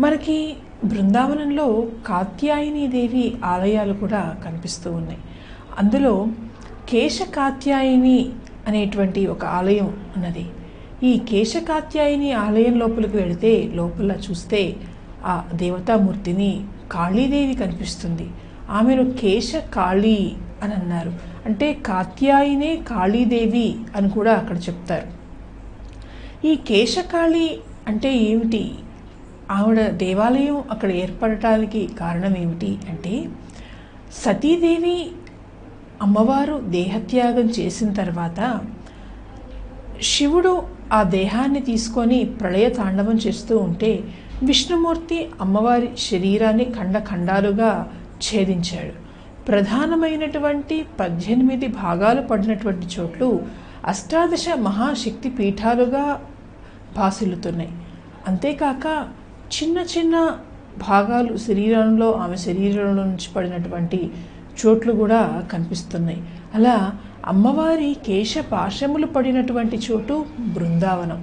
మనకి బృందావనంలో కాత్యాయని దేవి ఆలయాలు కూడా కనిపిస్తూ ఉన్నాయి. అందులో కేశ కాత్యాయని అనేటువంటి ఒక ఆలయం ఉన్నది. ఈ కేశ కాత్యాయని ఆలయం లోపలికి వెళితే లోపల చూస్తే ఆ దేవతామూర్తిని కాళీదేవి కనిపిస్తుంది. ఆమెను కేశ కాళీ అని అన్నారు. అంటే కాత్యాయనే కాళీదేవి అని కూడా అక్కడ చెప్తారు. ఈ కేశకాళి అంటే ఏమిటి? ఆవిడ దేవాలయం అక్కడ ఏర్పడటానికి కారణం ఏమిటి అంటే సతీదేవి అమ్మవారు దేహత్యాగం చేసిన తర్వాత శివుడు ఆ దేహాన్ని తీసుకొని ప్రళయ తాండవం చేస్తూ ఉంటే విష్ణుమూర్తి అమ్మవారి శరీరాన్ని ఖండ ఖండాలుగా ఛేదించాడు. ప్రధానమైనటువంటి పద్దెనిమిది భాగాలు పడినటువంటి చోట్లు అష్టాదశ మహాశక్తి పీఠాలుగా భాసిల్లుతున్నాయి. అంతేకాక చిన్న చిన్న భాగాలు శరీరంలో ఆమె శరీరంలో నుంచి పడినటువంటి చోట్లు కూడా కనిపిస్తున్నాయి. అలా అమ్మవారి కేశ పాశములు పడినటువంటి చోటు బృందావనం.